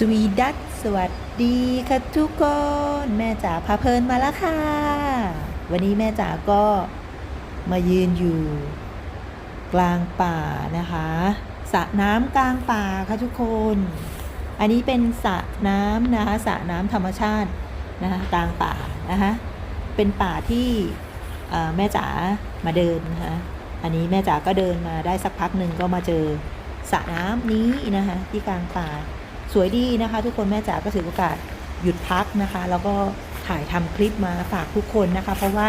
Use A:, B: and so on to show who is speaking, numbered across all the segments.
A: สวีดัสสวัสดีค่ะทุกคน แม่จ๋าพาเพลินมาแล้วค่ะ วันนี้แม่จ๋าก็มายืนอยู่ กลางป่านะคะสระน้ำกลางป่าค่ะทุกคน อันนี้เป็นสระน้ำนะคะสระน้ำธรรมชาตินะคะกลางป่านะคะเป็นป่าที่แม่จ๋ามาเดินนะคะอันนี้แม่จ๋าก็เดินมาได้สักพักหนึ่งก็มาเจอสระน้ำนี้นะคะที่กลางป่า สวยดีนะคะ ทุกคนแม่จ๋าก็ถือโอกาสหยุดพักนะคะ แล้วก็ถ่ายทำคลิปมาฝากทุกคนนะคะ เพราะว่า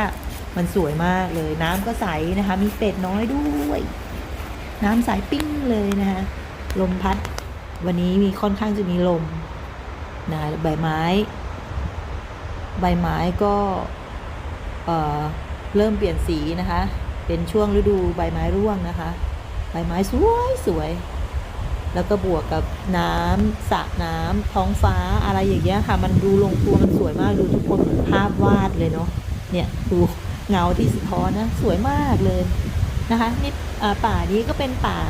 A: มันสวยมากเลยน้ำก็ใสนะคะ มีเป็ดน้อยด้วย น้ำใสปิ้งเลยนะคะ ลมพัด วันนี้มีค่อนข้างจะมีลมนะใบไม้ ใบไม้ก็เอ่อเริ่มเปลี่ยนสีนะคะ เป็นช่วงฤดูใบไม้ร่วงนะคะ ใบไม้สวยสวย แล้วก็บวกกับน้ำสระน้ำท้องฟ้าอะไรอย่างเงี้ยค่ะ มันดูลงตัวมันสวยมากดูทุกคนเหมือนภาพวาดเลยเนาะเนี่ยดูเงาที่สะท้อนนะสวยมากเลยนะคะนี่ป่านี้ก็เป็นป่า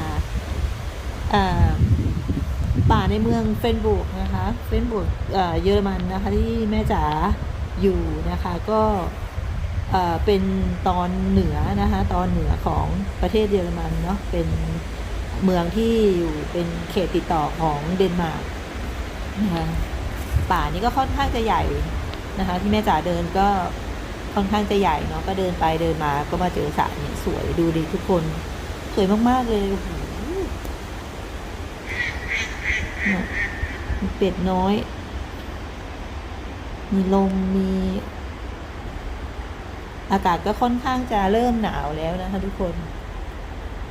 A: ป่าในเมืองเฟนบุกนะคะเฟนบุกเยอรมันนะคะที่แม่จ๋าอยู่นะคะก็เป็นตอนเหนือนะคะตอนเหนือของประเทศเยอรมันเนาะเป็น เมืองที่อยู่เป็นเขตติดต่อของเดนมาร์กนะคะป่านี้ก็ค่อนข้างจะใหญ่นะคะ ที่แม่จ๋าเดินก็ค่อนข้างจะใหญ่เนาะก็เดินไปเดินมาก็มาเจอสระเนี่ยสวยดูดีทุกคน สวยมาก ๆ เลยโอ้โหเนี่ยมีเป็ดน้อย มีลมมี อากาศก็ค่อนข้างจะเริ่มหนาวแล้วนะคะทุกคน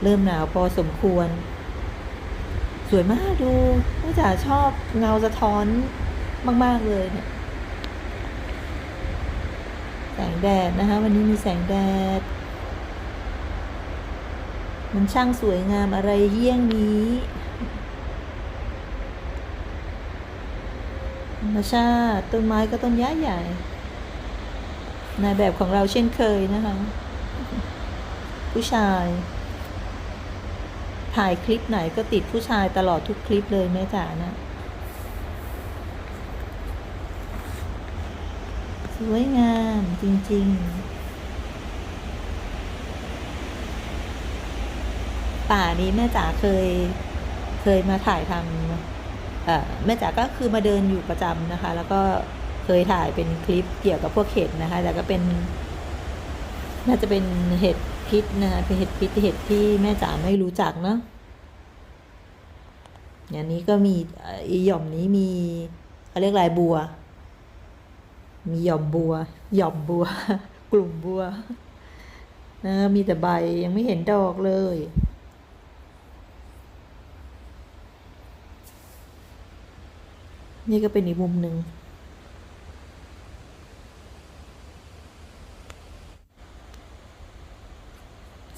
A: เริ่มหนาวพอสมควร สวยมากดูแม่จ๋าชอบเงาสะท้อนมาก ๆ เลยเนี่ย แสงแดดนะคะ วันนี้มีแสงแดด มันช่างสวยงามอะไรเยี่ยงนี้ธรรมชาติต้นไม้ก็ต้นย้าใหญ่ในแบบของเราเช่นเคยนะคะ ผู้ชาย ถ่ายคลิปไหนก็ติดผู้ชายตลอดทุกคลิปเลยแม่จ๋านะ สวยงามจริง ๆ ป่านี้แม่จ๋าเคยเคยมาถ่ายทำแม่จ๋าก็คือมาเดินอยู่ประจำนะคะ แล้วก็เคยถ่ายเป็นคลิปเกี่ยวกับพวกเห็ดนะคะ แต่ก็เป็นน่าจะเป็นเห็ด พิษนะคะเป็นเห็ดพิษเห็ดที่แม่จ๋าไม่รู้จักเนาะอย่างนี้ก็มีอีหย่อมนี้มีเขาเรียกอะไรบัว มีหย่อมบัว หย่อมบัว กลุ่มบัวนะมีแต่ใบยังไม่เห็นดอกเลยนี่ก็เป็นอีกมุมหนึ่ง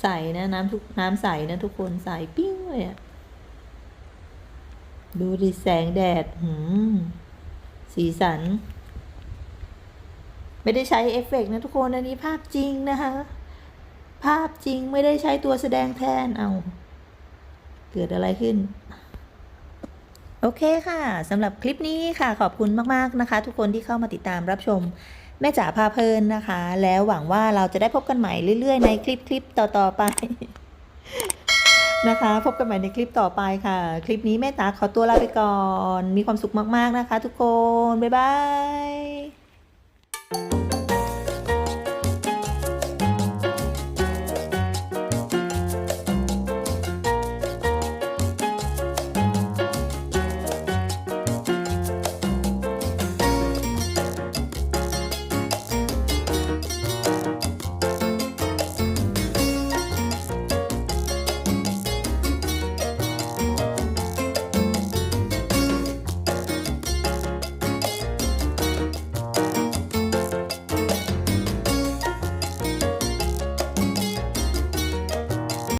A: ใสนะน้ำทุกน้ำใสนะทุกคนใสปิ้งเลยอะดูดิแสงแดดหืมสีสัน ไม่ได้ใช้เอฟเฟกต์นะทุกคนอันนี้ภาพจริงนะคะ ภาพจริงไม่ได้ใช้ตัวแสดงแทนเอา เกิดอะไรขึ้น โอเคค่ะสำหรับคลิปนี้ค่ะขอบคุณมาก ๆ นะคะ ทุกคนที่เข้ามาติดตามรับชม แม่จ๋าพาเพลินนะคะ แล้วหวังว่าเราจะได้พบกันใหม่เรื่อยๆ ในคลิปคลิปต่อๆไป นะคะ พบกันใหม่ในคลิปต่อไปค่ะ คลิปนี้แม่ตาขอตัวลาไปก่อน มีความสุขมากๆนะคะ ทุกคน บ๊ายบาย